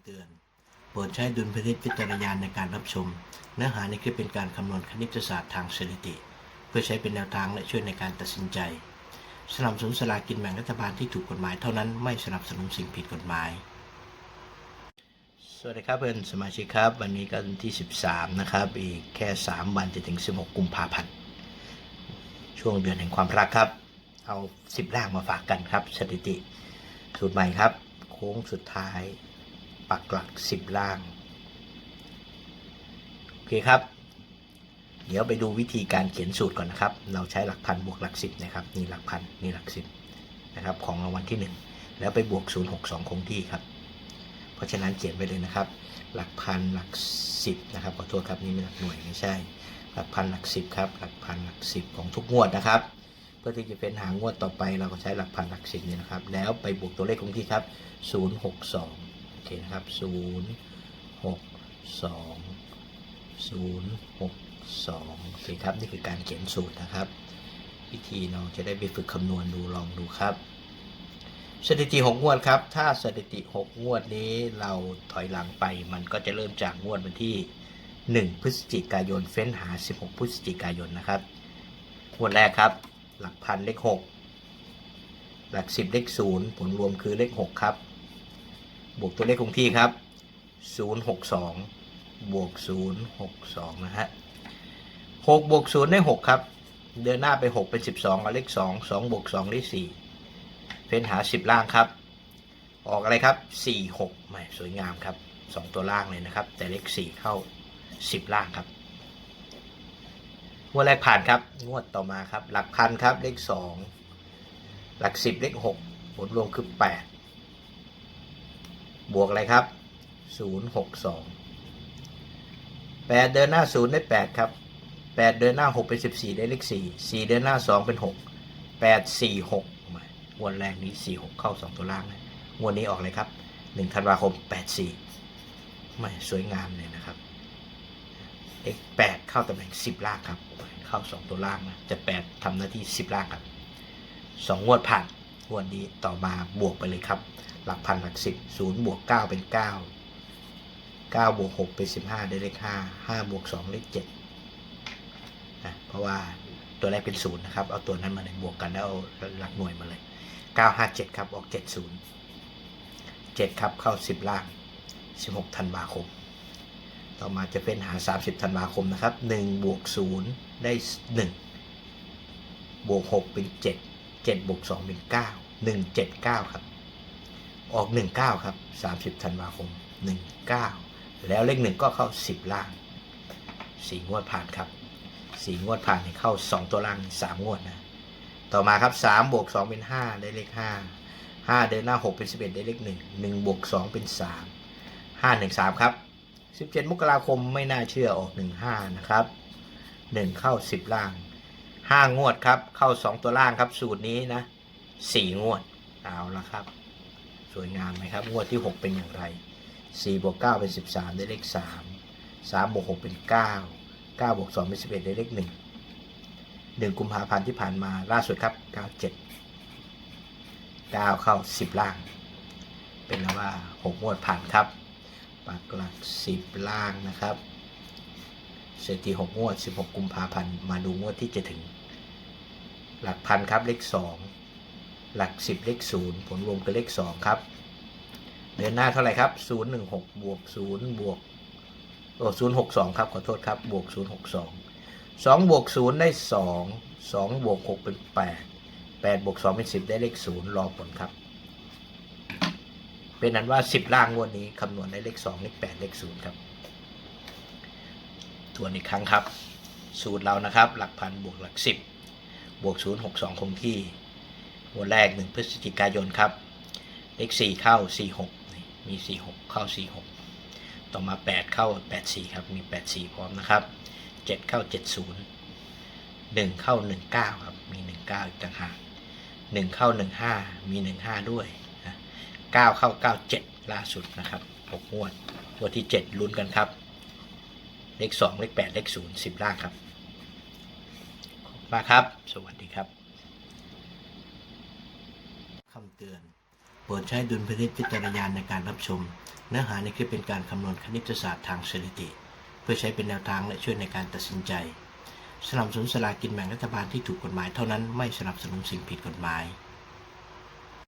ำเตือน โปรดใช้ดุลพินิจวิจารณาในการรับชม เนื้อหาในคลิปเป็นการคำนวณคณิตศาสตร์ทางสถิติ เพื่อใช้เป็นแนวทางและช่วยในการตัดสินใจ สนับสนุนสลากกินแบ่งรัฐบาลที่ถูกกฎหมายเท่านั้นไม่สนับสนุนสิ่งผิดกฎหมาย สวัสดีครับเพื่อนสมาชิกครับ วันนี้ก็วันที่ 13 นะครับ อีกแค่ 3 วันจะถึง 16 กุมภาพันธ์ช่วงเดือนแห่งความรักครับ เอา 10 ล่างมาฝากกันครับ สถิติสูตรใหม่ครับ โค้งสุดท้าย ปักหลัก10ล่าง โอเคครับ เดี๋ยวไปดูวิธีการเขียนสูตรก่อนนะครับ เราใช้หลักพันบวกหลัก10นะครับ นี่หลักพันนี่หลัก10นะครับ ของรางวัลที่1แล้วไปบวก062คงที่ครับ เพราะฉะนั้นเขียนไปเลยนะครับ หลักพันหลัก10นะครับขอโทษครับนี่ไม่หลักหน่วยไม่ใช่ หลักพันหลัก10ครับ หลักพันหลัก10ของทุกงวดนะครับเพื่อที่จะเป็นหางวดต่อไปเราก็ใช้หลักพันหลักสิบนี่นะครับ แล้วไปบวกตัวเลขคงที่ครับ 062 อเคนะครับ062 062โอเคครับนี่คือการเขียนสูตรนะครับ วิธีเราจะได้ไปฝึกคำนวณดูลองดูครับ สถิติ6งวดครับ ถ้าสถิติ6งวดนี้เราถอยหลังไป มันก็จะเริ่มจากงวดวันที่1พฤศจิกายนเฟ้นหา16พฤศจิกายนนะครับงวดแรกครับ หลักพันเลข6หลัก10เลข0ผลรวมคือเลข6ครับ บวกตัวเลขคงที่ครับ 062 บวก 062 นะฮะ6บวก0ได้ 6 ครับ เดินหน้าไป 6 เป็น 12เอาเลข 2 2บวก2ได้ 4 เฟ้นหา 10 ล่างครับ ออกอะไรครับ 4 6แหมสวยงามครับ 2 ตัวล่างเลยนะครับ แต่เลข 4 เข้า 10 ล่างครับ งวดแรกผ่านครับ งวดต่อมาครับ หลักพันครับเลขสองหลักสิบเลขหกผลรวมคือแปด บวกอะไรครับศูนย์หกสองแปดเดินหน้าศูนย์ได้แปดครับแปดเดินหน้าหกเป็นสิบสี่ได้เลขสี่สี่เดินหน้าสองเป็นหกแปดสี่หกงวดแรกนี้สี่หกเข้าสองตัวล่างนะงวดนี้ออกเลยครับหนึ่งธันวาคมแปดสี่ไม่สวยงามเลยนะครับเลขแปดเข้าตำแหน่งสิบล่างครับ เข้าสองตัวล่างนะจะแปดทำหน้าที่สิบล่างครับสองงวดผ่าน วดนี้ต่อมาบวกไปเลยครับ หลักพันหลักสิบศูนย์บวกเก้าเป็นเก้าเก้าบวกหกเป็นสิบห้าได้เลขห้าห้าบวกสองเลขเจ็ดนะเพราะว่าตัวแรกเป็นศูนย์นะครับ เอาตัวนั้นมาเลยบวกกันแล้วเอาหลักหน่วยมาเลยเก้าห้าเจ็ดครับออกเจ็ดศูนย์เจ็ดครับเข้าสิบล่างสิบหกธันวาคม ต่อมาจะเป็นหา30ธันวาคมนะครับ1บวก0ได้1บวก6เป็น7 7บวก2เป็น9 1 7 9 ครับ ออก 19 ครับ 30ธันวาคม 19 แล้วเลข1ก็เข้า 10 ล่าง 4 งวดผ่านครับ 4 งวดผ่านเข้า 2 ตัวล่าง 3 งวดนะ ต่อมาครับ3บวก2เป็น 5 ได้เลข 5 5 เดินหน้า 6 เป็น 11 ได้เลข 1 1บวก2เป็น 3 5 1 3 ครับ 17 มกราคมไม่น่าเชื่อออก 15 นะครับ 1 เข้า 10 ล่าง 5งวดครับ เข้า2ตัวล่างครับ สูตรนี้นะ4งวด เอาละครับ สวยงามไหมครับ งวดที่6เป็นอย่างไร4บวก9เป็น13ได้เลข3 3บวก6เป็น9 9บวก2เป็น11ได้เลข1 1กุมภาพันธ์ที่ผ่านมาล่าสุดครับ97 9เข้า10ล่าง เป็นแล้วว่า6งวดผ่านครับปักหลักสิบล่างนะครับสถิติหกงวด16กุมภาพันธ์มาดูงวดที่จะถึง หลักพันครับเลขสองหลักสิบเลขศูนย์ผลรวมคือเลขสองครับเดินหน้าเท่าไหร่ครับศูนย์หนึ่งหกบวกศูนย์บวกโอ้ศูนย์หกสองครับขอโทษครับบวกศูนย์หกสองสองบวกศูนย์ได้สองสองบวกหกเป็นแปดแปดบวกสองเป็นสิบได้เลขศูนย์รอผลครับ เป็นนั้นว่า10ล่างงวดนี้คำนวณได้เลข2เลข8เลข0ครับทวนอีกครั้งครับ สูตรเรานะครับ หลักพันบวกหลัก10บ บวก 0 6 2 คงที่งวดแรก 1 พฤศจิกายนครับ เลข 4 เข้า 4 6 มี 4 6 เข้า 4 6 ต่อมา 8 เข้า 8 4 ครับ มี 8 4 พร้อมนะครับ 7 เข้า 7 0 1 เข้า 1 9 ครับ มี 1 9 อีกต่างหาก1 เข้า 1 5 มี 1 5 ด้วย9เข้า 97 ล่าสุดนะครับ6งวดงวดที่ 7 ลุ้นกันครับ เลข 2 เลข 8 เลข 0 10 ล่างครับ มากครับ สวัสดีครับคำเตือนโปรดใช้ดุลพินิจพิจารณาในการรับชม เนื้อหาในคลิปเป็นการคำนวณคณิตศาสตร์ทางสถิติ เพื่อใช้เป็นแนวทางและช่วยในการตัดสินใจ สนับสนุนสลากกินแบ่งรัฐบาลที่ถูกกฎหมายเท่านั้นไม่สนับสนุนสิ่งผิดกฎหมาย